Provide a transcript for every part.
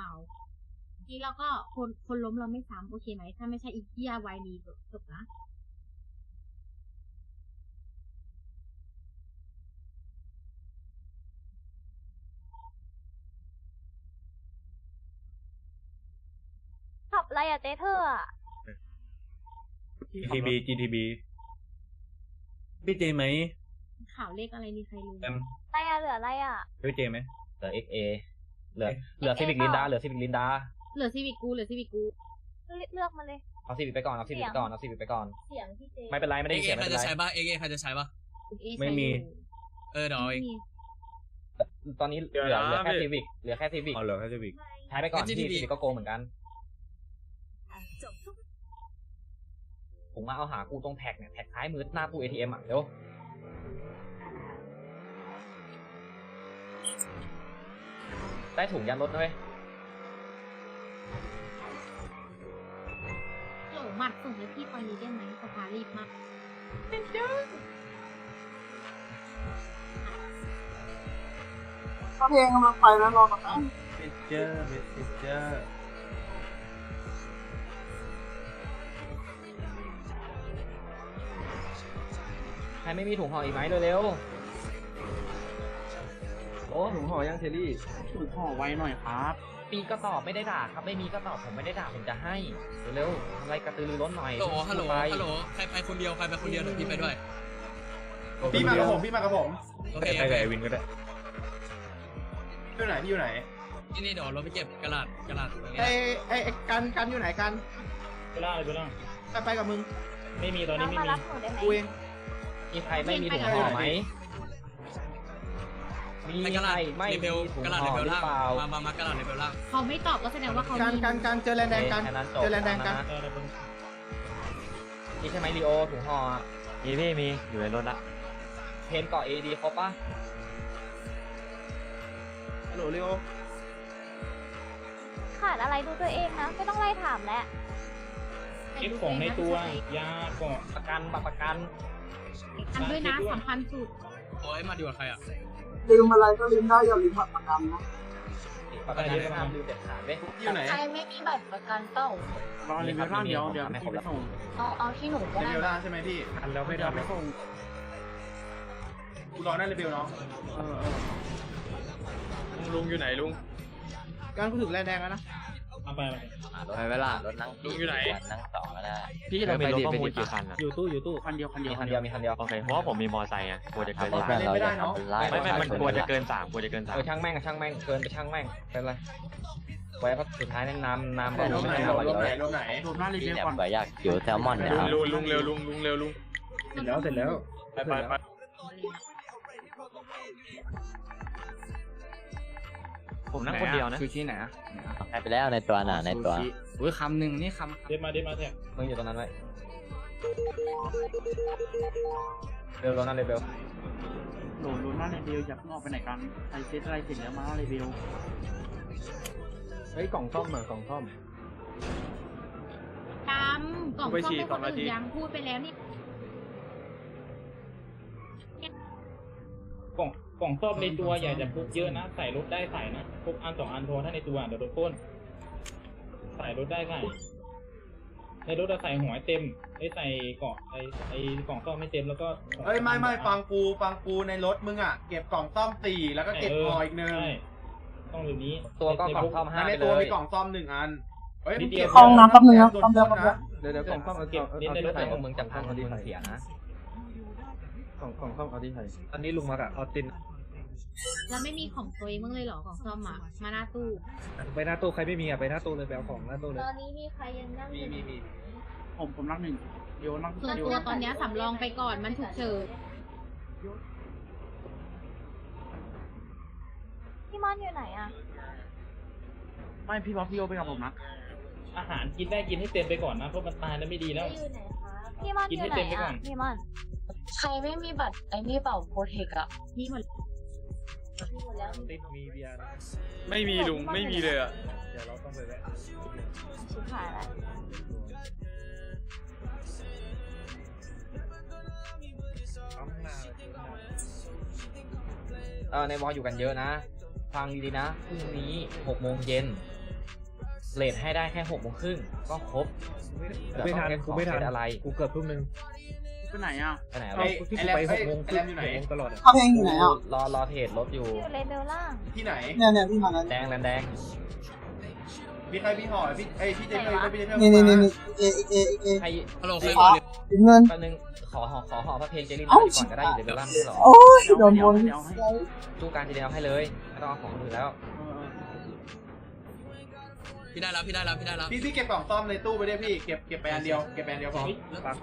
ล่าทีแล้วก็คนคนล้มเราไม่ซ้ำโอเคไหม ถ้าไม่ใช่อีกที่ยาวายดีจบจบนะขับอะไรอะเจ๊เธออะ GTB GTB พี่เจไหมข่าวเลขอะไรมีใครรู้ไหมแอมอะไรอะเหลืออะไรอะพี่เจไหมเหลือ XA เหลือเหลือซีวิกลินดาเหลือซีวิกลินดาเหลือซีวิกกูเหลือซีวิกกูเลือกมาเลยเอาซีวิกไปก่อนเอาซีวิกไปก่อนเอาซีวิกไปก่อนเสียงพี่เจไม่เป็นไรไม่เอได้เอเสียใคไม่รเป็นจะไรใช้ปะเอเอใครจะใช้ปะคุณเอไม่มี เออเดี๋ยวเอาไม่เองมีตอนนี้เหเดี๋ยวลือนะเหลือแค่พี่ ซีวิกเหลือแค่ซีวิกอ๋อเหรอแค่จะวิกใช้ไปก่อนที่ซีวิกก็โกงเหมือนกันผมมาเอาหากูตรงแท็กเนี่ยแท็กซ้ายมือหน้าตู้ ATM อะเดี๋ยว ได้ถุงยันรถด้วยโหลหมัดส่งให้พี่ตอนนี้ได้ไหมสภารีบมากเพลงกำลังไปนะรอก่อนนะเมสเจอร์เมสเจอร์ใครไม่มีถุงห่ออีกไหมเร็ว โอ้ถุงห่อยังเทลลี่ถูกห่อไว้หน่อยครับๆมีก็ตอบไม่ได้ด่าครับไม่มีก็ตอบผมไม่ได้ด่าผมจะให้เร็วๆทำอะไรกระตือรือร้นหน่อยฮัลโหลฮัลโหลไปฮัลโหลใครไปคนเดียวใครไปคนเดียวเดี๋ยวพี่ไปด้วยพี่มากับผมพี่มากับผมโอไปเคไปโอกับเคไอวินก็ได้อยู่ไหนพี่อยู่ไหนที่นี่เดี๋ยวเราไปเก็บกระดาษกระดาษตรงนี้ไอ้ไอ้ไอ้กันกันอยู่ไหนกันไปล่าเลยไปล่าไปไปกับมึงไม่มีตอนน้นี้องไม่มามีรับหนูได้ไหมกูเองมีใครไม่มีถุงห่อไหม มีให้กระใคดารษไม่เลมีเบลถุงกระดาษห่เลอเบลหรือล่างเปล่ามา มามากระดาษเลเบลล่างเขาไม่ตอบก็แสดงว่าเขากันมีกันกันเจอแลนแดงกันแค่นั้นจบเจอแลนแดงกันนะเออเดี๋ยวผมนี่ใช่ไหมลีโอถุงห่ออะมีพี่มีอยู่ในรถละเพนเกาะเอดีครบปะฮัลโหลเร็วขาดอะไรดูตัวเองนะไม่ต้องไล่ถามแล้วเก็บของในตัวยาเกาะประกันบัตรประกันอันด้วยนะสำคัญสุดโอ้ยมาดีกว่าใครอะ ลืมอะไรก็ลืมได้อย่าลืมบัตรประกันนะประกันไม่ห้ามลืมเด็ดขาดเว้ยพี่อยู่ไหนใครไม่มีบัตรประกันเต้ารอรีวิวร่างเดียวเดี๋ยวพี่ไปส่งเอาเอาที่หนูก็รีได้วิวร่างใช่ไหมพี่อันแล้วไม่เดี๋ได้ยวไปส่งกูรอได้รีวิวเนาะเออเออลุงอยู่ไหนลุงกันกูถึงแลนแดงแล้วนะ เอาไปไปไปเวลารถนั่งลุงอยู่ไหน นั่งต่อก็ได้พี่เรามีรถประมูลกี่กี่คัคันนอะอยู่ตู้อยู่ตู้คันเดียวคันเดีมียวคันเดียวมีคันเดียวโอเคเพราะว่าผมมีมอไซค์ไงกลัวจะเกินรถสามเล่นไม่ได้เนาะไม่ไม่มันกลัวจะเกินสามกลัวจะเกินสามเออช่างแม่งอะช่างแม่งเกินไปช่างแม่งเป็นไรไว้เพราะสุดท้ายนั่นน้ำน้ำไหนรวมไหนไม่รเอาวมไว้ไหนรวมไหนรวมหน้ารีพี่วิวแหนก่อนมก็อยากเกี่ยวแซลมอนเนี่ยครับลุงลุงเร็วลุงลุงเร็วลุงเสร็จแล้วเสร็จแล้วไปไปไป ผมนั่งคนเดียวนะ ซูชิไหนอะหายไปแล้วในตัวน่ะในตัวอุ้ยคำหนึ่งนี่คเด็ดมาเด็ดมาแท็กมึงอยู่ตรงนั้นไว้เร็วตรงนั้นเลยเร็วำโหลดลุ้นหน้ารีวิวอยากเพิ่งออกไปไหนกันใครเซตอะไรเสร็จแล้วมาหน้ารีวิวเฮ้ยกล่องซ่อมมากล่องซ่อมกำกล่องไปซ่อมฉี่เป็นก่คอนนนาทีอื่นยังพูดไปแล้วนี่กล่อง กล่องซ่อมในตัวอย่าจะพกเยอะนะ ใส่รถได้ใส่นะพกอันสองอันพอถ้าในตัวเดี๋ยวโดนปล้นใส่รถได้ใส่ในรถจะใส่หัวให้เต็มไอ้ใส่เกาะไอ้ไอ้กล่องซ่อมไม่เต็มแล้วก็เอ้ยไม่ไม่ฟังกูฟังกูในรถมึงอะเก็บกล่องซ่อมสี่แล้วก็เก็บห่ออีกหนึ่งใช่ต้องแบบนี้ตัวก็กล่องซ่อมห้าแล้วในไปเลตัวยมีกล่องซ่อมหนึ่งอันเฮ้ยมึงเก็บห้องน้ำแป๊บนึงครับโดนปล้นนะเดี๋ยวเดี๋ยวกล่องซ่อมเอาเก็บเน้นในรถใส่ใส่ของมึงจำกล้องของมึงเสียนะกล่องกล่องซ่อมเอาที่ไหนอันนี้ลุงมากับออติน แล้วไม่มีของตัวเองบ้างเลยเหรอของซ่อมอะมาหน้าตู้ ไปหน้าตู้ใครไม่มีอะไปหน้าตู้เลยไปเอาของหน้าตู้เลตย อนนี้มีใครยังนั่งอยู่มีมีผมผมรักหนึ่งเดี๋ยวนั่งส่วนเดี๋ยวตัวตอนเนี้ยสำรองไปก่อนมันฉุกเฉินพี่มอนอยู่ไหนอะไม่พี่บ๊อบพี่โอไปกับผมนะอาหารกินได้กินให้เต็มไปก่อนนะเพราะมันตายแล้วไม่ดีแล้วอยู่ไหนคะพี่มอนกิอนให้ยู่ไหนเต็มไปก่ออะนพี่มอน ใครไม่มีบัตรไอ้นี่เปล่าโปรเทคอะมีหมดมีหมดแล้ว ติดมีเบียร์นะไม่มีลุงไม่มีเลยอะเดี๋ยวเราต้องไปแวะชิบหายล้วปั๊มหน้าเลยเออในวอลอยู่กันเยอะนะ ฟังดีๆนะพรุ่งนี้หกโมงเย็นเลทให้ได้แค่หกโมงครึ่งก็ครบไม่ทันเหลือกูไม่ทันแค่ขอเซตอะไร กูเกือบทุ่มนึง ไปไหนอะ ไปไหนไอ้วะที่ไอ้กูแรมไปหไอ้กโมงไอ้แรมอยู่ไหนหกโมงตลอดอะเขาเพลงอยู่ไหนอะรอรอเทรดรถอยู่อยู่เลเวลล่างที่ไหน เนี่ยเนี่ยพี่มาแล้วแดงแลนแดงพี่ใครพี่ห่อพี่ไอ้ยพี่เจเพื่อนพี่เจเพื่อนนี่นี่นี่มานี่เอเอเอใครฮัลโหลใครฟ้ามาเลยถึงเงินแป๊บนึงขอหอขอหอพระเพลงเจลินเอ้าก่อนก็ได้อยู่เลเวลล่างไม่ใช่หรอโอ้ยโดนบนตู้การทีเดียวให้เลยไม่ต้องเอาของคนอื่นแล้ว พี่ได้แล้วพี่ได้แล้วพี่ได้แล้วพี่พี่เก็บกล่องซ่อมในตู้ไปด้วยพี่เก็บเก็บไปอันเดียวเก็บไปอันเดียวพอเฮ้ย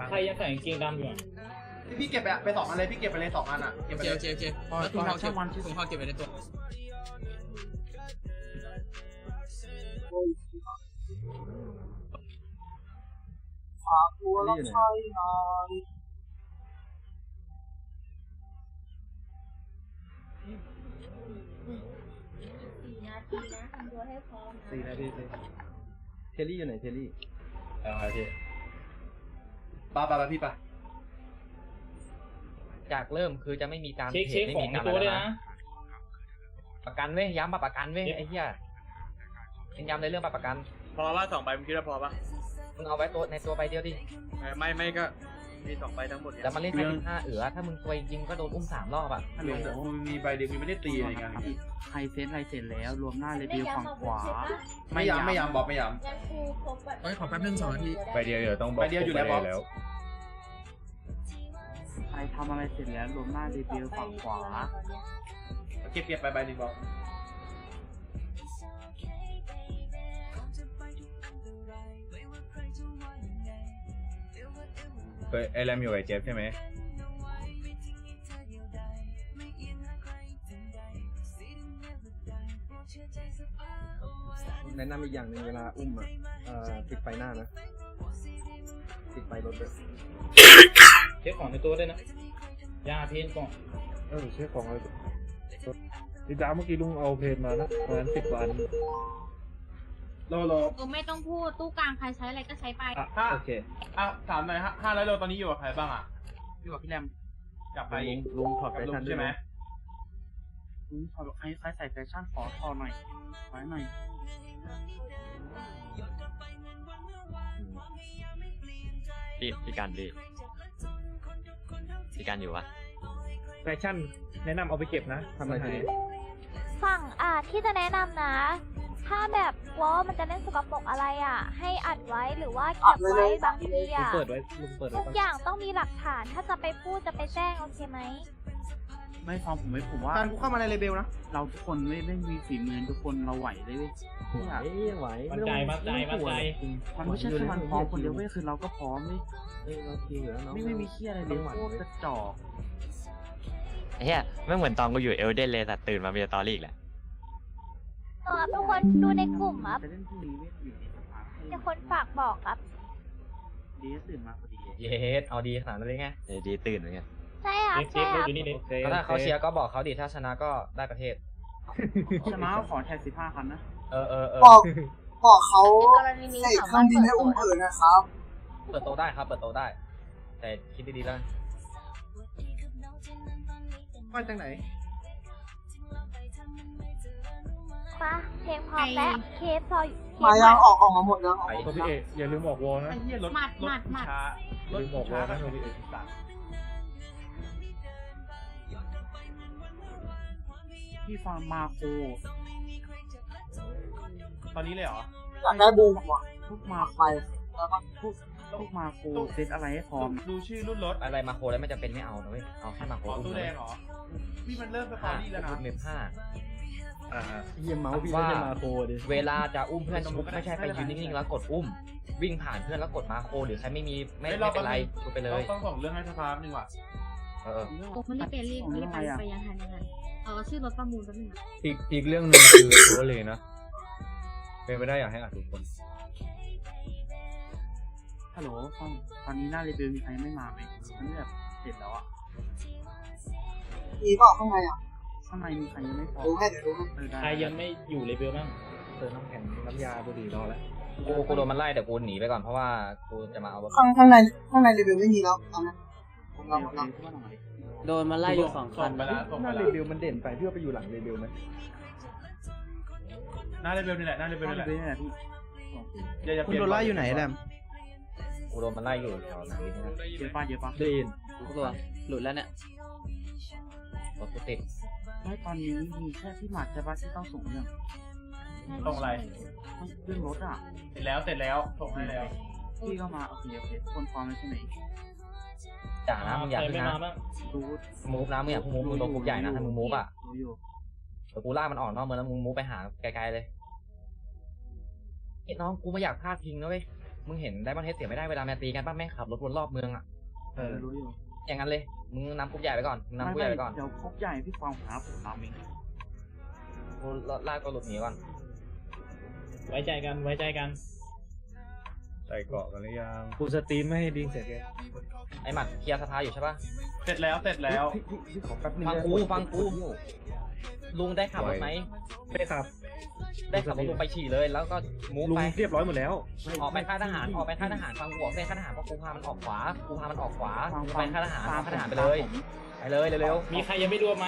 ใครยังใส่กางเกงดำอยู่อะพี่พี่เก็บไปไปสองอันเลยพี่เก็บไปเลยสองอันอะเก็บโอไปเคเลโอยเคโอเคแล้วถุงเท้าเก็บถุงเท้าเก็บไว้ในตัวตัวละครหน่อย ให้พร้อมนะสี่นาทีสิเทลลี่อยู่ไหนเทลลี่เอาโอเคปาปาปาพี่ปาจากเริ่มคือจะไม่มีการเช็คเทรเช็ดคไม่ของมีในการตัวอะไรด้วยแล้วนะนะประกันเว้ยย้ำมาประกันเว้ยเช็คไอ้เหี้ยเน้นย้ำในเรื่องประกัน พอว่าสองใบมึงคิดว่าพอปะมึงเอาไว้ตัวในตัวใบเดียวดิไม่ไม่ก็ มีสองใบทั้งหมดเนี่ยแล้วมาเล่นแค่สิบห้าเอือถ้ามึงตัวจริงก็โดนอุ้มสามรอบอะฮัลโหลมึงมีใบเดียวมึงไม่ได้ตีอะไรกันใครเซ็นอะไรเสร็จแล้ว รวมหน้าเลไม่เวลย้ำฝั่งมาขบนวาใช่ปะไม่ย้ำไม่ย้ำบอกไม่ย้งั้นกูครบแบบเฮ้ยขอแป๊บนึงสองนาทีใบเดียวเดี๋ยวต้องบอกใบเดียวอยู่แล้วบอสแล้วใครทำอะไรเสร็จแล้วรวมหน้าเลเวลฝั่งขวาำเก็บเก็บไปใบหนึ่งบอก ไอแรมอยู่กับเจฟใช่ไหมแนะนำอีกอย่างหนึ่งเวลาอุ้มอะเอ่อติดไฟหน้านะ ติดไฟรถด้วยเช็คของในตัวด้วยนะยาเพนก่อนเออเช็คของอะไรดิดาเมื่อกี้ลุงเอาเพลมานะประมาณสิบวัน โลโลเออไม่ต้องพูดตู้กลางใครใช้อะไรก็ใช้ไป อะห้าโอเคอะถามหน่อยฮะห้าร้อยโลตอนนี้อยู่กับใครบ้างอะอยู่กับพี่แรมกลับไปลุงลุงถอดกับไฟลุทังนด้วใช่ยไหมนะอืมขอใครใครใส่แฟชั่นขอทอหน่อยไว้หน่อยพี่พี่การพี่พี่การอยู่ปะแฟชั่นแนะนำเอาไปเก็บนะทำอะไรทีนี้ ฝั่งอะที่จะแนะนำนะ ถ้าแบบกลัวว่ามันจะเล่นสกปรกอะไรอะ ให้อัดไว้หรือว่าเก็บไว้บางทีลุงอะเปิดไว้ลุงเปิดไว้ทุกก่อนอย่างต้องมีหลักฐานถ้าจะไปพูดจะไปแจ้งโอเคไหมไม่ฟังผมไม่ผมว่า การกูเข้ามาในเลเบลนะ เราทุกคนไม่ไม่มีฝีมือทุกคนเราไหวเลยเว้ยไหวไหวมั่นใจมั่นใจมั่นใจมันไม่ใช่แค่มันพร้อมคนเดียวเว้ยคือเราก็พร้อมเว้ยเออเราทีอยู่แล้วเนาะไม่ไม่มีเครียดอะไรเลยโคตรกระจอก ไอ้เหี้ยไม่เหมือนตอนกูอยู่เอลเดนเลยแต่ตื่นมามีสตอรี่อีกแหละ เออทุกคนดูในกลุ่มครับจะเล่นพรุ่งนี้เว้ยอยู่ในสภามีคนฝากบอกครับ ดีตื่นมาพอดีเยสเอาดีขนาดนั้นเลยไงเออดีตื่นเหมือนกันใช่ครับเช็คเช็ใช่คครับอยู่นี่เลยโอเคก็ถ้าเขาเชียร์ก็บอกเขาดิถ้าชนะก็ได้ประเทศ ชนะขอแท็กสิบห้าคันนะ เออเออเออบอกบอกเขาในกรณีนี้ใส่สาเครื่มาอรงถบินเปิดให้ตัอุ้วมเอิญนะครับ เปิดโตะได้ครับ เปิดโตะได้ แต่คิดดีๆแล้วกันมาจากไหน ปะเพลงพร้อมแล้วเคสพอเคสมายังออกออกมาหมดแล้วไปตัวพี่เอกอย่าลืมออกวอลนะไอ้เหี้ยรถหมัดรหมัถดหมัด ช้ารถลืมบอกช้าว่าก็นะคือสั่งพี่ฟังมาโคตอนนี้เลยเหรออยากได้บูมว่ะทุกมาไปทุกทุกมาโคเซตอะไรให้พร้อม ดูชื่อรุ่นรถอะไรมาโคแล้วไม่จำเป็นไม่เอานะเว้ยเอาแค่มาโคอ๋ออุ้มตู้เลแดยงเหรอพี่มันเริ่มสตอห้ารี่แล้วนะอุ้มเมมห้า อ่าเยี่ยมเมาส์พี่ไม่ใช่มาโคดิเวลาจะอุ้มเพื่อนชุบไม่ใช่ไปยืนนิ่งๆแล้วกดอุ้ม วิ่งผ่านเพื่อนแล้วกดมาโคหรือใครไม่มีไม่ไม่เป็นไรชุบไปเลย ต้องส่งเรื่องให้สภาหนึ่งว่ะเออโอ้ไม่ได้ไปรีบไม่ได้ไปไปยังทันยังทันเออชื่อรถประมูลแป๊บนึงนะอีกอีกเรื่องหนึ่งคือตัวเลยนะ เป็นไปได้อยากให้อัดทุกคนฮัลโหลฟังตอนนี้หน้าเรเบลมีใครไม่มาไหมมันแบบเสร็จแล้วอะมีเปล่าข้างในอะ ข้างในมีใครยังไม่พร้อมดูให้เดี๋ยวดูให้เออได้ใครยังไม่อยู่เลเวลบ้าง เติมน้ำแข็งน้ำยาบุหรี่รอแล้วกูกูโดนมันไล่แต่กูหนีไปก่อนเพราะว่ากูจะมาเอารถข้างข้างในข้างในรีวิวไม่มีแล้วตอนนี้ผมโอรับเคหมโอดแล้วเคทุกคนหน่อยโดนมาไล่อยู่สองคัส่นงไปแล้วส่งหไปน้าแล้รีววิวมันเด่นไปเพื่อไปอยู่หลังรีวิวไหมหน้าเลเบลนี่แหละหน้าเลเบลไม่นี่แหละได้พี่อย่าอย่าคุเปณลี่ยนโดนไล่อยู่ไหนแรมกูโดนมันไล่อยู่แถวไหนนี่นะเยอะป่ะเยอะป่ะได้ยินตัวหลุดแล้วเนี่ยรถกูติด ไม่ตอนนี้มีแค่พี่หมัดใช่ป่ะที่ต้องส่งเรื่องตรงอะไรเรื่องรถอะ เสร็จแล้วเสร็จแล้วส่งให้แล้ว พี่ก็มาโอเคโอเคคนพร้อมแล้วใช่ไหมจ่านะมึงอย่าใครเพิ่งไม่นะมาบ้างรู้มูฟนะมึงอย่าเพิ่งมูฟมึงโดนกรุ๊ปใหญ่นะถ้ามึงมูฟอะรู้อยู่เดี๋ยวกูลากมันออกนอกเมืองแล้วมึงมูฟไปหาไกลๆเลยเฮ้ยน้องกูไม่อยากพลาดทิ้งนะเว้ยมึงเห็นได้บอลเทสเสียไม่ได้เวลาแมตตีกันป้าแม่งขับรถวนรอบเมืองอะเออรู้อยู่ อย่างนั้นเลย มึงนำกรุ๊ปใหญ่ไปก่อนมึงนำกรุ๊ปใหญ่ไปก่อน เดี๋ยวครบใหญ่พี่ฟองหาผมตามเองกูลากตัวหลุดหนีก่อน ไว้ใจกันไว้ใจกัน ใส่เกาะกันหรือยังกูสตรีมไม่ให้ดิงเสร็จเลยไอ้หมัดเคลียร์สภาอยู่ใช่ปะเสร็จแล้วเสร็จแล้วขอแป๊บนึงฟังกูฟังกู ลุงได้ขับรถไหมได้ครับ ได้ขับรถลุงไปฉี่เลย แล้วก็มูฟลุงไปเรียบร้อยหมดแล้วออกไปค่ายทหารออกไปค่ายทหารฟังกูบอกเส้นค่ายทหารเพราะกูพามันออกขวากูพามันออกขวากูไปค่ายทหารค่ายทหารไปเลยไปเลยเร็วมีใครยังไม่ดูไหม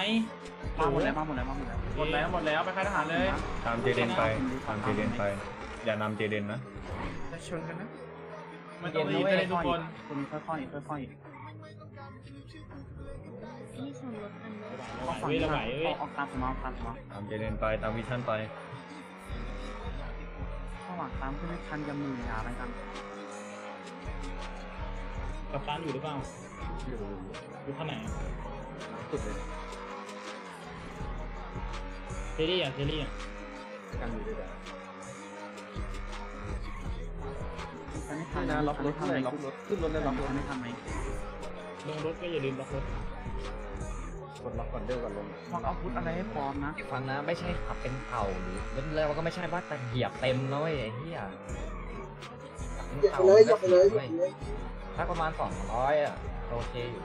มาหมดแล้วมาหมดแล้วมาหมดแล้วหมดแล้วหมดแล้วไปค่ายทหารเลย ตามเจเดนไปตามเจเดนไป อย่านำเจเดนนะจะชนกันนะไม่ต้องรีบเลยทุกคนคนค่อยๆค่อย นี่ชนรถอันนี้ๆไหวเว้ยเราไหวเว้ยออกตามผมมาตามผมมาตามเจเดนไปตามวิชั่นไประหว่างตามขึ้นไม่ทันจะมือหาอะไรกันกับตันอยู่หรือเปล่า อยู่อยู่ข้างไหนสุดเลยเทลี่อะเทลี่อะกันอยู่ด้วยกันจะไม่ทันนี่นะล็อกรถทันเลไหมยล็อกรถขึ้นรถเลยล็อกรถไม่ทันไหมลงรถก็อย่าลืมล็อกรถ กดล็อกก่อนเดินก่อนลงวางอาวุธอะไรให้พร้อมนะๆฟังนะไม่ใช่ขับเป็นเผ่าหรือแล้วเราก็ไม่ใช่ว่าแต่เหยียบเต็มนะเว้ยไอ้เหี้ยอย่าไปเลยอย่าไปเลยอย่าไปเลยถ้าประมาณสองร้อยอะโอเคอยู่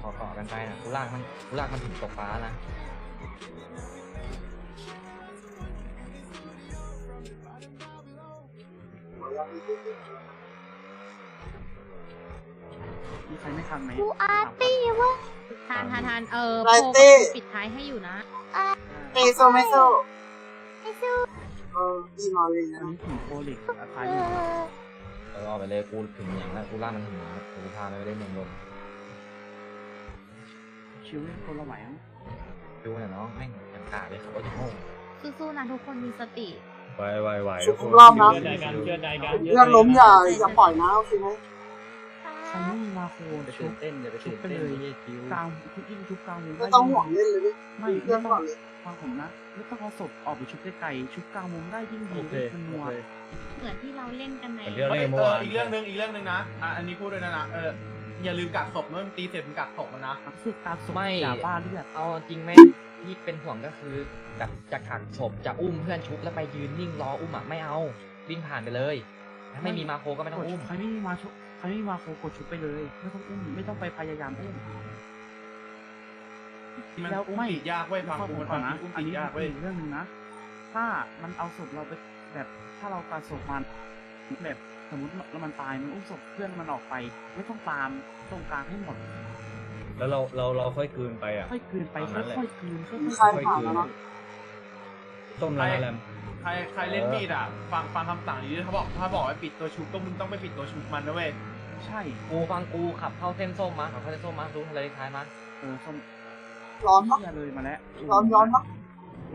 ขอต่อกันไปนะกูลากมันกูลากมันถึงตกฟ้านะมีใครไม่ทันไหมกูอาร์ตี้เว้ย ทานทานทานเออไรโพเต้ปิดท้ายให้อยู่นะเมโซเมโซไอ้สู้เออดีมาเลยอันะนนี้ถึงโปรลิกอาคาเออยู่อเออเอาไปเลยกูถึงอย่างแล้วกูลากมันถึงอย่างแล้วกูพามันไปเล่นเมืองลมชิวเล่นคนละไหวมั้งดูหน่อยน้องแม่งยังกาเลยครับว่าจะโง่สู้ๆนะทุกคนมีสติไหวไหวไหวชุบทุกรอบนะเชื่อใจกันเชื่อใจกันเรื่องล้มอย่าอย่าปล่อยนะโอเคไหม ใครไม่มีมาโคไปชุตื่บนเต้นอย่าไปตื่นเต้นนี่คิวกลางทุกยิ่งชุบกลางวงไม่ต้องห่วงเล่นเลยดิไม่เพื่ไม่อนต้ก่อองนเลยฟังผมนะไม่ต้องเอาศพออกไปชุบไกลๆชุบกลางวงได้ยิ่งดีโอเคมันนัโอวเคเหมือนที่เราเล่นกันในเป็นเรื่องเอเล่นเมื่ออวานอีกเรื่องหนึ่งอีกเรื่องหนึ่งนะอะอันนี้พูดด้วยนะนะเอออย่าลืมกักศพเมื่อมันตีเสร็จมึงกักศพมันนะสึกตามศพไม่อย่าบ้าเลือดเอาจริงไหมที่เป็นห่วงก็คือแบบจะขังศพจะอุ้มเพื่อนชุบแล้วไปยืนนิ่งรออุ้มอะไม่เอาวิ่งผ่านไปเลย ถ้าไม่มีมาโคก็ไม่ต้องอุ้มใครไม่มีมาชุบใครไม่มีมาโคกดชุบไปเลย ไม่ต้องอุ้มไม่ต้องไปพยายามอุ้ม มันแล้วอุ้มไม่ ติดยากเว้ยฟังกูมันฟังนะอุ้มอันติดนี้ยากเว้ยอีกเรื่องหนึ่งนะ ถ้ามันเอาศพเราไปแบบถ้าเราการศพมันแบบสมมติแล้วมันตายมันอุ้มศพเพื่อนมันออกไป ไม่ต้องตามตรงกลางให้หมดแล้วเราเราเราค่อยคืนไปอะ ค่อยคืนไปตามนั้นแหละ ค่อยๆคืนค่อยมีๆใครค่อยผ่านคืนแล้วเนาะส้มแล้วนะแรม ใครใครเล่นมีดอะ ฟังฟังคำสั่งดีๆเขาบอกถ้าบอกให้ปิดตัวชุบก็มึงต้องไปปิดตัวชุบมันนะเว้ย ใช่กูฟังกูขับเข้าเส้นส้มมาขับเข้าเส้นส้มมาดูทะเลท้ายมาเออส้มร้อนปะเหี้ยเลยมาแล้วร้อนย้อนปะ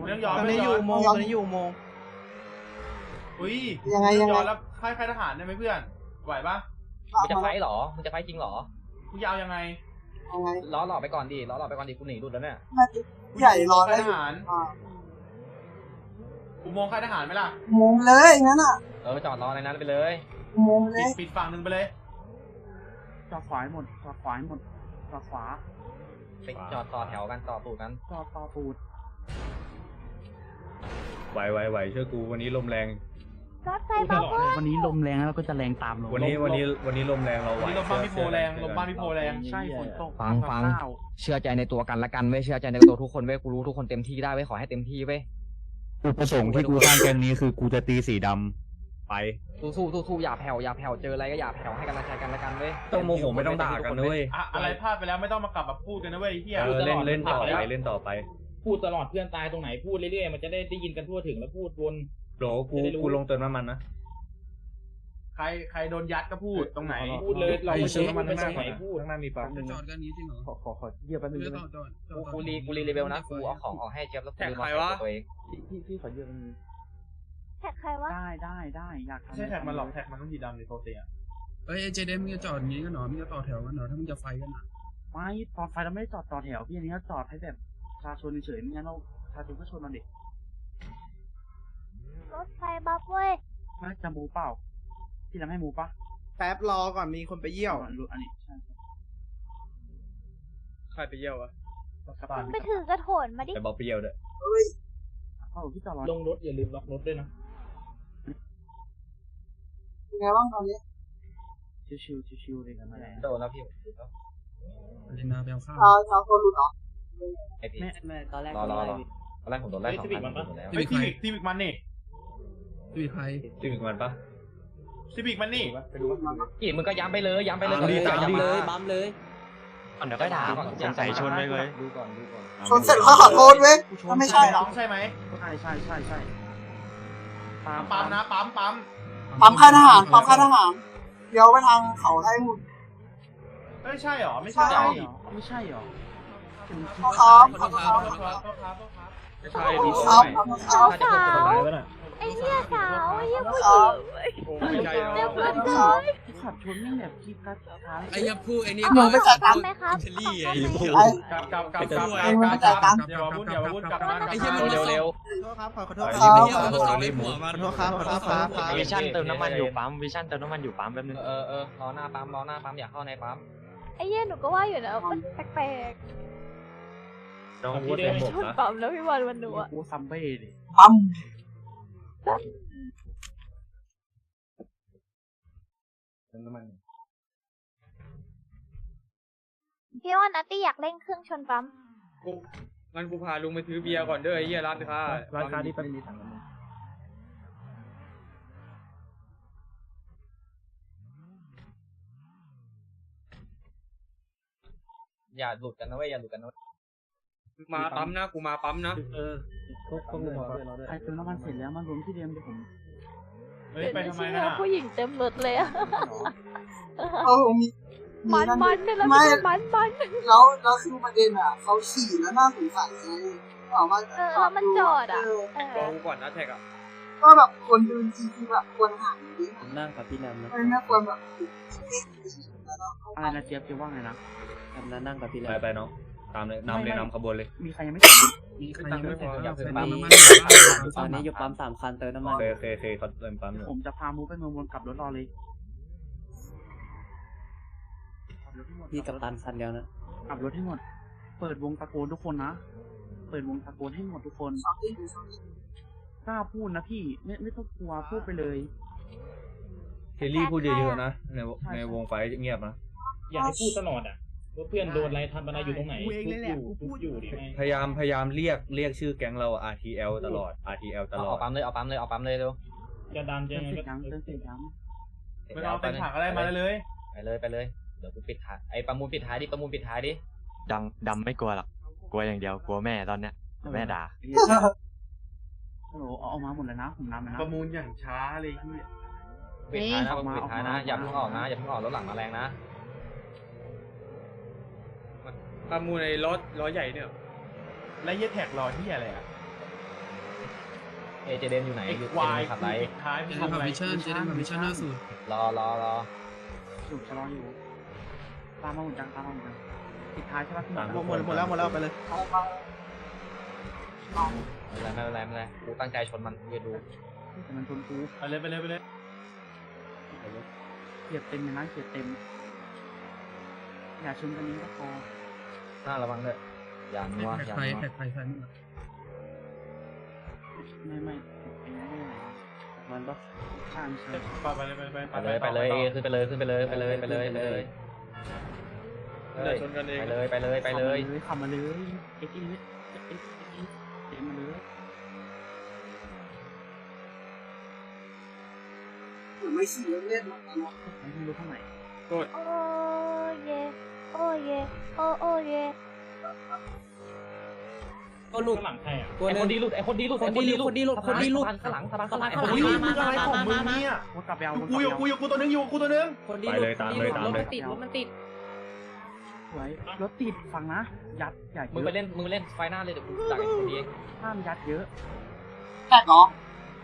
เรื่องย้อนตอนเรื่นี้องอย้ยู่อนอุโมงค์ตอนนี้อยู่อุโมงค์อุ้ยยังไงเรื่ยัองงไงย้อนแล้วค่ายค่ายทหารได้ไหมเพื่อน ไหวปะมึงจะไฟท์เหรอมึงจะไฟท์จริงเหรอมึงจะเอายังไงยังไงล้อหลอกไปก่อนดิล้อหลอกไปก่อนดิกูหนีดุดแล้วเนี่ยน่าจะใหญ่รอได้ค่ายอทยู่หารอ่าอุโมงค์ค่ายทหารไหมล่ะ อุโมงค์เลยงั้นอะเออจอดรอในนั้นไปเลย อุโมงค์เลปิดยปิดฝั่งหนึ่งไปเลย จอดขวาให้หมดจอดขวาให้หมดจอดขวาไปจอดต่อแถวกันต่อตูดกันจอดต่อปูดไหวไหวไหวเชื่อกูวันนี้ลมแรง รถไฟฟ้าวันนี้ลมแรงแล้วเราก็จะแรงตามลมวันนี้วันนี้วันนี้ลมแรงเราไหววันนี้ลมบ้านพี่โพแรงลมบ้านพี่โพแรงใช่ฝนตกฟังฟังข้าวเชื่อใจในตัวกันละกันเว้ยเชื่อใจในตัวทุกคนเว้ยกูรู้ทุกคนเต็มที่ได้เว้ยขอให้เต็มที่เว้ยจุดประสงค์ที่กูสร้างแกงนี้คือกูจะตีสีดำไป สู้สู้สู้สู้อย่าแผ่วอย่าแผ่วเจออะไรก็อย่าแผ่วให้กำลังใจกันละกันเว้ยต้องโมโหไม่ต้องด่ากันนะเว้ยอะอะไรพลาดไปแล้วไม่ต้องมากลับมาพูดกันนะเว้ยไอ้เฮียเออเล่นเล่นต่อไปเล่นต่อไป พูดตลอดเพื่อนตายตรงไหนพูดเรื่อยๆมันจะได้ได้ยินกันทั่วถึงแล้วพูดวนโหลกูกูลงเตือนน้ำมันนะใครใครโดนยัดก็พูดตรงไหนพูดเลยเราไม่ไอ้ใช่เชี่ยมันมันไม่ข้างหใช่น้าไหนพูดข้างหน้ามีปั๊มนึงจอดกันนี้จริงเหรอขอขอขอเยี่ยมแป๊บนึงเรือได้ต่ไหอมจอดจอดกูกูรีกูรีเลเวลนะกูเอาของออกให้เจี๊ยบแล้วกูลืมมาใส่ตัวเองพี่พี่พี่ขอเยี่ยม แป๊บนึงแท็กใครวะ ได้ได้ได้อยากทำไม่ใช่แท็กมันหรอกแท็กมันต้องสีดำในโปรเตียเอ้ยเจเดมมึงจะจอดอย่างนี้กันเหรอมึงจะต่อแถวกันเหรอถ้ามึงจะไฟกันอะไม่ตอนไฟเราไม่ได้จอดต่อแถวพี่อันนี้เราจอดให้แบบประชาชนเฉยๆไม่งั้นเราประชาชนก็ชนเราเด็กรถไฟบัฟเว้ยไม่จะมูเปล่าพี่ทำให้มูปะแป๊บรอก่อนมีคนไปเยี่ยวดูอันนี้ใช่ใครไปเยี่ยวอะมึงไปถือกระโถนมาดิไปบอกเปรี้ยวด้วยเข้าพี่จอดรอลงรถอย่าลืมล็อกรถด้วยนะ เป็นไงบ้างตอนนี้ชิวๆชิวๆเลยกันมาแล้วโดนแล้วพี่เรนาไปเอาข้าวชาวชาวโซลุดเหรอไอพี่แม่แม่ตอนแรกรอรอรอตอนแรกผมโดนไล่สองพันหมดแล้วไอ้ซีบิกซีบิกมันนี่ดูใครถึงมันปะซีบิกมันนี่ไปดูว่ากี่มึงก็ย้ำไปเลยย้ำไปเลยเลยก่อนย้ำที่จะเลยมาบัมเลยก่อนเดี๋ยวก็ถามสงสัยชนไปเลยดูก่อนดูก่อนชนเสร็จก็ขอโทษเว้ยกูชนถ้าไม่ใช่หรอใช่ไหมใช่ใช่ใช่ใช่ปาล์มปั๊มนะปั๊มปั๊ม ปั๊มค่ายทหารปั๊มค่ายทหารเดี๋ยวไปทางเขาไทยหุ่นเอ้ยใช่เหรอ ไม่ใช่ใช่ใช่เหรอไม่ใช่เหรอเขาครับขอโทษครับขอโทษครับขอโทษครับไม่ใช่เขาดิครับสาวถ้าจะสาวตายแล้วน่ะ ไอ้เหี้ยสาวไอ้เหี้ยผู้หคญิรังบไม่ใช่เรียกเพื่อนเลยที่ขับชนนี่แบบคิดกัดท้ายไอ้ยับพูไอ้นี่หนูไปจ่ายตังค์ไหมครับอิตาลีไอ้ขอไอ้ตังค์ไหมกลับกลับกลับกลับไอ้มึงไม่จ่ายตังค์อย่ามาพูดอย่ามาพูดกลับมากลับไอ้เหี้ยมามันเร็วเร็วขอโทษครับขอขอโทษไอ้ครัเหี้บยมันเขาเล่นหัวมันขอโทษครับขอโทษครับครับวิชั่นเติมน้ำมันอยู่ปั๊มวิชั่นเติมน้ำมันอยู่ปั๊มแป๊บนึงเออเออรอหน้าปั๊มรอหน้าปั๊มอยากเข้าในปั๊มไอ้เหี้ยหนูก็ว่าอยู่นะมันแปลกน้องเอาพูดพี่เดิเต็นมหบมกดชนนะปั๊มแล้วพี่บอลวันหนูอะกูซัมเบ้เลยปั๊มเติม น้ำมันพี่ว่านัตตี้อยากเล่นเครื่องชนปั๊มงั้นกูพาลุงไปซื้อเบียร์ก่อนเด้อไอ้เหี้ยร้านค้าร้านค้าที่ไม่มีถังน้ำมันอย่าหลุดกันนะเว้ยอย่าหลุดกันนะเว้ย มาปั๊มนะกูมาปั๊มนะเออพวกพวกมึงรอด้วยรอด้วยใครเติมน้ำมันเสร็จแล้วมารวมที่เดิมเดี๋ยวผมเฮ้ยไปทำไมเชื่นะอผู้หญิงเต็มรถเลยอะเขามีมันนั่นมันเนี่ยแล้วไม่มันมันมันแล้วแล้วคือประเด็นอะเขาขี่แล้วน่าสงสัยไงบอกว่าเออแล้วมันจอดอะเเอรออกูก่อนนะแท็กอะก็แบบควรยืนจริงๆแบบควรห่างนิดนั่งกับพี่นันนะไม่ไม่ควรแบบอะไรนะเจี๊ยบเจี๊ยบว่าไงนะทำนั่งกับพี่นัไปนไปน้อง ตามเลยนำเลยนำขบวนเลย มีใครยังไม่เสร็จมีใครยังไม่เสร็จอยากเติเติมมปั๊น้ำมมันตอนนี้ยกปั๊มสามคันเติมน้ำมันเคยเคยเคยเขาเติมปั๊มอยู่ผมจะพามูไปเมืองบนกลับรถรอเลยพี่กับตันคันเดียวนะกลับรถให้หมด เปิดวงตะโกนทุกคนนะ เปิดวงตะโกนให้หมดทุกคนกล้าพูดนะพี่ ไม่ไม่ต้องกลัวพูดไปเลยเคลลี่พูดเยอะๆนะในในวงไฟเงียบนะ อย่าให้พูดตลอดอะ ว่าเพื่อนโดนอะไรทำอะไรอยู่ตรงไหนกูเองเลยแหละทุบอยู่กูพูดทุบอยู่ดิไงพยายามพยายามเรียกเรียกชื่อแก๊งเราอะ RTL ตลอด RTL ตลอเอาดปั๊มเลยเอาปั๊มเลยเอาปั๊มเลยเร็วจะดันจะเติมยังไงเสร็จก็ยังเติมเสร็จยังไม่ต้องเอาเต็มถังอะไรมาเลยไปเลยไปเลยเดี๋ยวกูปิดท้ายไอ้ประมูลปิดท้ายดิประมูลปิดท้ายดิดำดำไม่กลัวหรอกกลัวอย่างเดียวกลัวแม่ตอนเนี้ยแม่ด่าโอ้โหเอาเอามาหมดเลยนะผมนำเลยนะประมูลอย่างช้าเลยที่ปิดท้ายนะออกมาปิดท้ายนะออกมาอย่าเพิ่งออกนะอย่าเพิ่งออกรถหลังมาแรงนะ ประมูลในรถล้อใหญ่เนี่ย แล้วเยี่ยแท็กรอที่อะไรอะเอเจเดนอยู่ไหนไอ้อยู่ควายขับไรท้ายเจมึงเดนทำอะไรพาวิชั่นเจเดนพาวิชั่นล่าสุดรอรอรออยู่ชะลออยู่ ตามมาหมดจังตามมาหมดจังปิดท้ายใช่ปะพี่หมดหมดหมดแล้วหมดแล้วไปเลยไม่เป็นไรไม่เป็นไรไม่เป็นไรกูตั้งใจชนมันกูจะดูแต่มันชนกูไปเลยไปเลยไปเลยเกียดเต็มเลยนะเกียดเต็ม อย่าชนกันนี้ก็พอ หน้าระวังด้วยอย่านัวแท็กอย่าใครนัวแท็กใครใครนี่ไม่ไม่ไอ้นี่ไม่ไหนมันปะข้ามใช่ไปเลยไปเลยไปเลยไปเลยเอขึ้นไปเลยขึ้นไปเลยไปเลยไปเลยไปเลยเดี๋ยวชนกันเองไปเลยไปเลยไปเลยขับมาเลยเอ็กซ์นี่เอ็กซ์เอ็กซ์เต็มมาเลยไม่ขี่เล่นๆนะไม่รู้เท่าไหร่โอ้เย โอ้เยโอ้โอ้เยก็หลุดหลังใครอะไอคนดีหลุดไอคนดีหลุดไอคนดีหลุดคนดีหลุดคนดีหลุดข้างหลังสะพานข้างหลังไอคนดีหลุดมึงอะไรของมึงเนี่ยวนกลับไปเอาวนกกูลับอไปยู่เอากูอยู่กูตัวนึงอยู่กูตัวนึงไปเลยตามเลยตามเลยติดรถมันติดสวยรถติดฟังนะ ยัดอย่ามึงไปเล่นมึงไปเล่นไฟหน้าเลยเดี๋ยวกูดักไอคนดีเองห้ามยัดเยอะแท็กเหรอ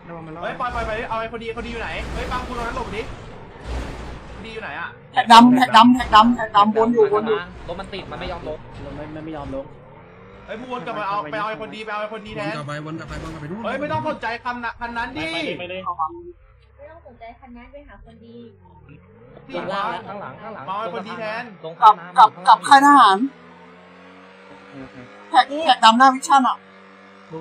โดนมันรอเฮ้ยปล่อยปล่อยไปเอาไอ้คนดีคนดีอยู่ไหนเฮ้ยปังกูตรงนั้นหลบดิ คนดีอยู่ไหนอะแท็กดำแท็กดำแท็กดำแท็กดำวนอยู่วนอยู่รถมันติดมันไม่ยอมลงไม่ไม่ยอมลงเฮ้ยมึงวนกลับมาเอาไปเอาไอ้คนดีไปเอาไอ้คนดีแทนกลับไปวนกลับไปวนกลับไปนู่นเฮ้ยไม่ต้องสนใจคันน่ะคันนั้นไปดิเลยไปเลยไม่ต้องสนใจคันนี้ไปหาคนดีข้างหลังข้างหลังข้างหลังมาเอาไอ้คนดีแทนลงกลับกลับกลับค่ายทหารโอเคแท็กแท็กดำหน้าวิชั่นอะ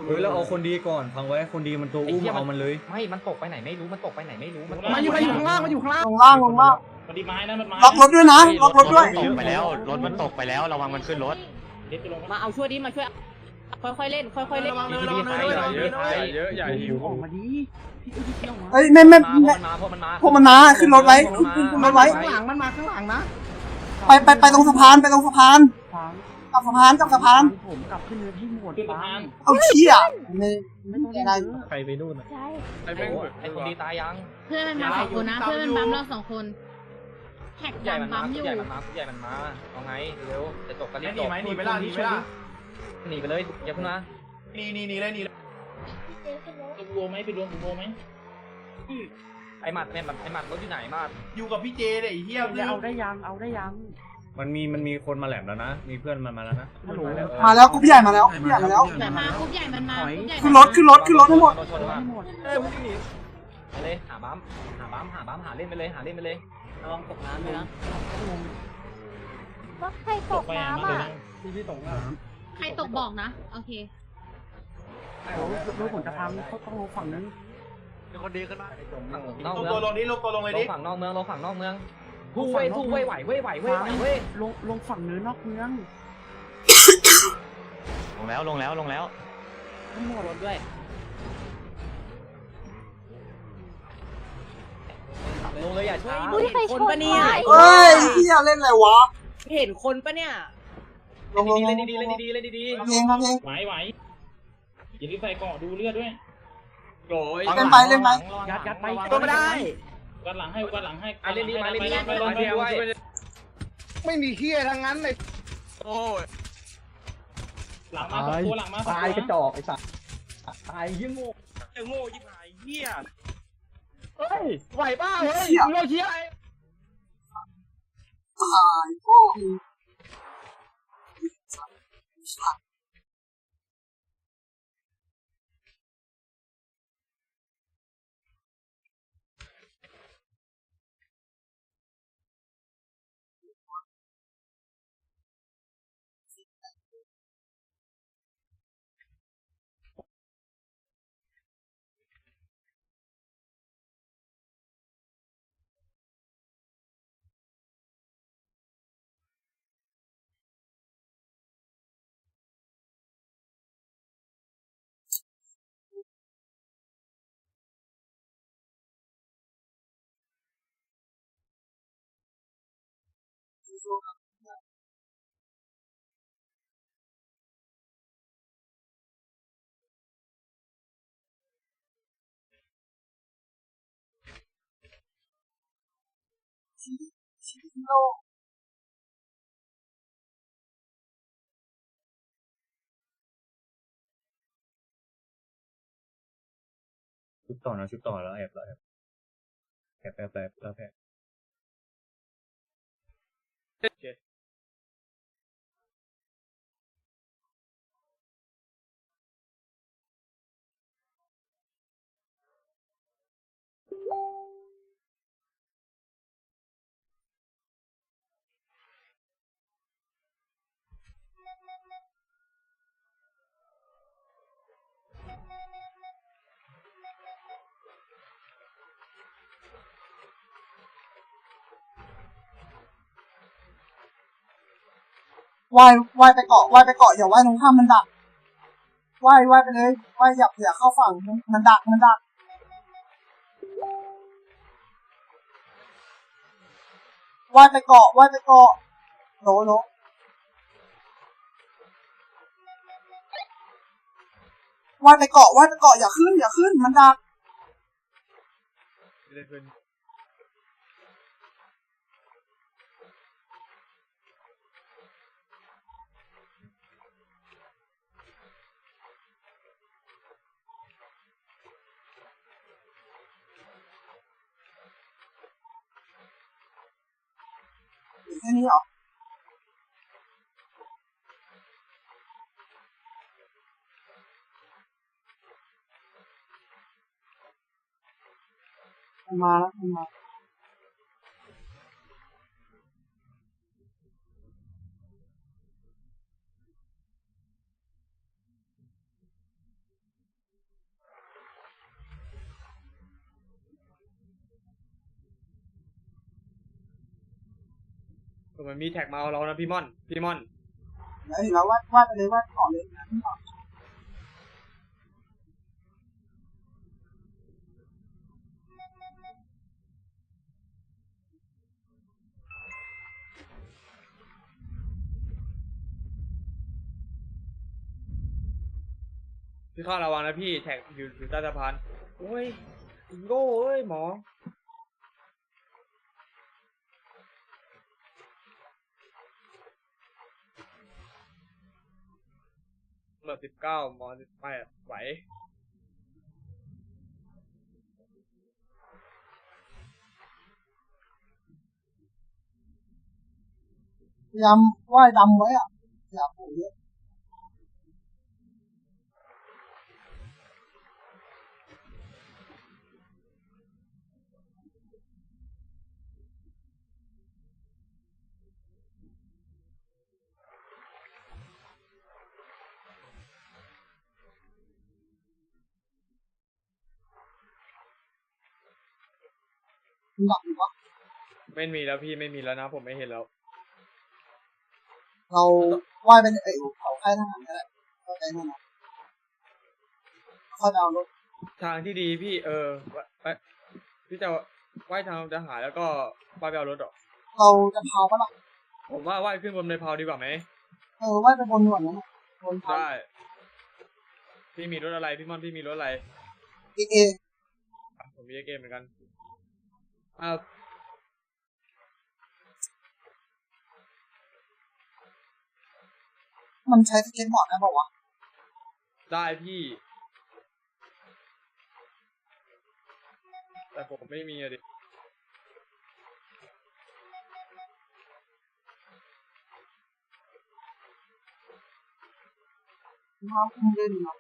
เฮ้ยเราเอาคนดีก่อนพังไว้คนดีมันตัวอุ้มเอามันเลย ไม่ มันตกไปไหนไม่รู้ มันตกไปไหนไม่รู้ มันมาอยู่ใครอยู่ข้างล่างมาอยู่ข้างล่างลงล่างลงล่าง มันดีไม้นะมันไม้ล็อกรถด้วยนะล็อกรถด้วย ตกไปแล้ว รถมันตกไปแล้ว ระวังมันขึ้นรถลิฟต์ไปลงมาเอาช่วยดิมาช่วย ค่อยๆเล่น ค่อยๆเล่นระวังเนินระวังเนินด้วยระวังเนินด้วยเยอะใหญ่หิวออกมาดิพี่เอ้ยพี่เที่ยวมาเฮ้ยไม่ไม่มาพวกไม่มันมาพวกมันมาพวกมันมาขึ้นรถไว้ขึ้นขึ้นขึ้นรถไว้ ข้างหลังมันมาข้างหลังนะไปไปไปตรงสะพานไปตรงสะพานฟังกลับสะพานกลับสะพาน ผมกลับขึ้นเนินที่หมวดขึ้นสะฟัพางนเอาเชี่ยไม่ไม่ต้องไม่เล่นได้เยอะใครไปนู่นใช่ไอแม่งไอคนดีตายยัง เพื่อนมันมาสองคนนะ เพื่อนมันบัมเราสองคน แท็กใหญ่มันดำมาบัมอยู่ใหญ่มันมาใหญ่มันมาเอาไงเร็วจะจบกันหรีบจนีบไหมหนีไปล่ะหนีไปล่ะ หนีไปเลยอย่าเพิ่งนะหนีหนีหนีเลยหนีเลยไปรวมไหมไปรวมไปรวมไหมไอหมัดไอหมัดไอหมัดรถอยู่ไหนหมัดอยู่กับพี่เจเลยไอ้เหี้ยจะเอาได้ยังเอาได้ยังมันมีมันมีคนมาแหลมแล้วนะ มีเพื่อนมันมาแล้วนะฮัลโหลมาแล้วกรุ๊ปใหญ่มาแล้วกรุ๊ปใหญ่มาแล้ว มันมากรุ๊ปใหญ่มันมากรุ๊ปใหญ่ขึ้นรถขึ้นรถขึ้นรถให้หมดชนมาให้หมดไปเลยหาบัมหาบัมหาบัมหาเล่นไปเลยหาเล่นไปเลย ระวังตกน้ำเลยนะว่าใครตตกกไปอะน้ำมาเลยอะนะใครตกบอกนะ โอเคเดี๋ยวรถผมจะพังเขาต้องลงฝั่งนั้นนอกลงเมืองตัวลงนี้ลงตัวลงเลยลดิงฝั่งนอกเมืองลงฝั่งนอกเมืองทู่เว้ยทู่เว้ยไหวเว้ยไหวเว้ยไหวเว้ยลงลงฝั่งเนินนอกเมืองลงแล้วลงแล้วลงแล้ว ทั้งหมดรถด้วย ลงเลยอย่าช้าอุ้ยใครชนคนปะเนี่ยวะเฮ้ยเชี่ยเล่นอะไรวะเห็นคนปะเนี่ย ลงลงลเล่งนดีๆเล่นดีๆเล่นดีทำเองทำเอง ไหวไหวอย่าลืมใส่เกาะดูเลือดด้วยโอ้ยเล่นไปเล่นไป ยัดยัดไปตัวไม่ได้ กันหลังให้กันหลังให้ๆอะเล่นดีมาเล่นดีไปไปไปลงไปด้วยไม่มีเฮียทั้งนั้นเลยโอ้ยหลังมาสองตัวหลังมาสองตายกตัระวจอกไอ้สัสตายยิ่งโง่โง่ยิ่งหายเหี้ย เฮ้ยไหวป้าเฮ้ยเชี่ยมึงเอาเชี่ยไอ้ตายโอ้ ยโลกชุบต่อนะชุบต่อแล้วแอบแล้วแอบแอบแอบแอบแล้วแอบ ว่ายว่ายไปเกาะว่ายไปเกาะอย่าว่ายลงข้ามมันดักว่ายว่ายไปเลยว่ายอย่าอย่าเข้าฝั่งมันดักมันดักว่ายไปเกาะว่ายไปเกาะโหลโหลว่ายไปเกาะว่ายไปเกาะอย่าขึ้น อย่าขึ้นมันดักไม่ได้ขึ้น แค่นี้เหรอ มันมีแท็กมาเอาเรานะพี่ม่อนพี่ม่อนแล้วเห็นแล้วาว่าไปเลยวาเกาะเลยนะพี่ข้าระวังนะพี่แท็กอยู่อยู่ใต้สะพานโอ้ยโง่เอ้ยหมอ หลือสิบเก้าหมอสิบแปดไหวพยายามว่ายดำไว้อะอย่าโผล่เยอะ มันดักอยู่วะไม่มีแล้วพี่ไม่มีแล้วนะ ผมไม่เห็นแล้ว เราว่ายไปเอ้ยเขาค่ายทหารก็ได้เข้าใจนั่นนะเข้าดาวรถทางที่ดีพี่เออวะเอ๊ะพี่จะว่ายทางทหารแล้วก็ว่ายไปเอารถเหรอเราจะพาวปะล่ะผมว่าว่ายขึ้นบนในพาวดีกว่าไหมเออว่ายไปบนก่อนนะบนพาวได้พี่มีรถอะไรพี่ม่อนพี่มีรถอะไรเอเออะผมมีเกมเหมือนกัน อ่ามันใช้สเก็ตบอร์ดได้ป่าวะ ได้พี่ แต่ผมไม่มีอะดิพาวคุ้มเล่นเนาะ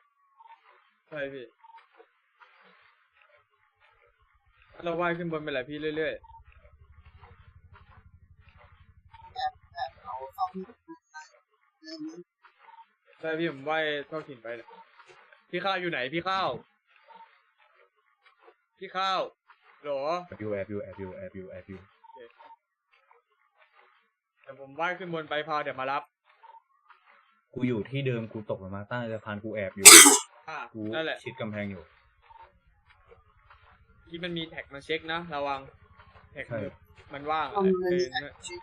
ใช่พี่ เราว่ายขึ้นบนไปแหละพี่เรื่อยเราเข้าที่ได้เรื่องนี้ๆใช่พี่ผมว่ายเข้าถิ่นไปเนี่ยพี่ข้าวอยู่ไหนพี่ข้าว พี่ข้าวโหรอแอบอยู่แอบอยู่แอบอยู่แอบอยู่แอบอยู่เดี๋ยวผมว่ายขึ้นบนไปพาเดี๋ยวมารับ กูอยู่ที่เดิมกูตกลงมาใต้สะพานกูแอบอยู่ อะกูนั่นแหละ ชิดกำแพงอยู่ ที่มันมีแท็กมาเช็คนะระวังแท็กใช่มันว่างทำเลยเออเช็ค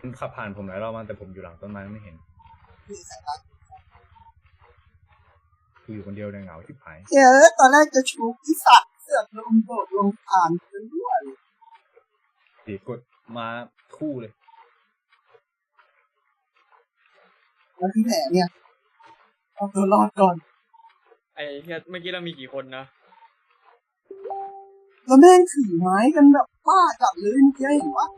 มันขับผ่านผมหลายรอบมากแต่ผมอยู่หลังต้นไม้ไม่เห็นที่สายตากูอยู่คนเดียวในเหงาชิบหายเจ๊ตอนแรกจะชูที่สัตว์เสือกลงโดดลงอ่านไปด้วยดีกดมาคู่เลยแล้วที่แผลเนี่ยเอาตัวรอดก่อน ไอ้เฮียเมื่อกี้เรามีกี่คนนะ แล้วแม่งถือไม้กันแบบป้าจับเลยเมื่อกี้เห็นปะ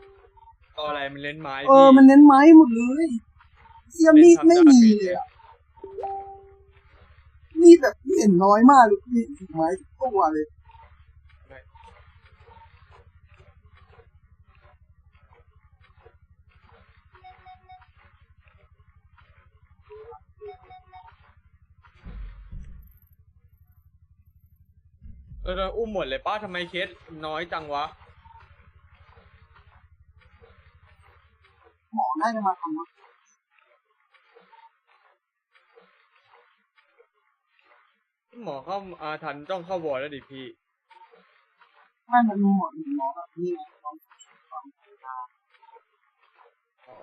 ก็อะไรมันเล่นไม้เออมันเน้นไม้หมดเลยเทียมีดไม่มีเลยอะมีดแบบเห็นน้อยมากเลยมีดถือไม้ทุกตัวเลย เออเราอุ้มหมดเลยป้าทำไมเคสน้อยจังวะ หมอน่าจะมาทำนะหมอเข้าอาทันต้องเข้าวอร์ดแล้วดิพี่ไม่มันหมอหมอแบบนี้ไงหมออ๋อ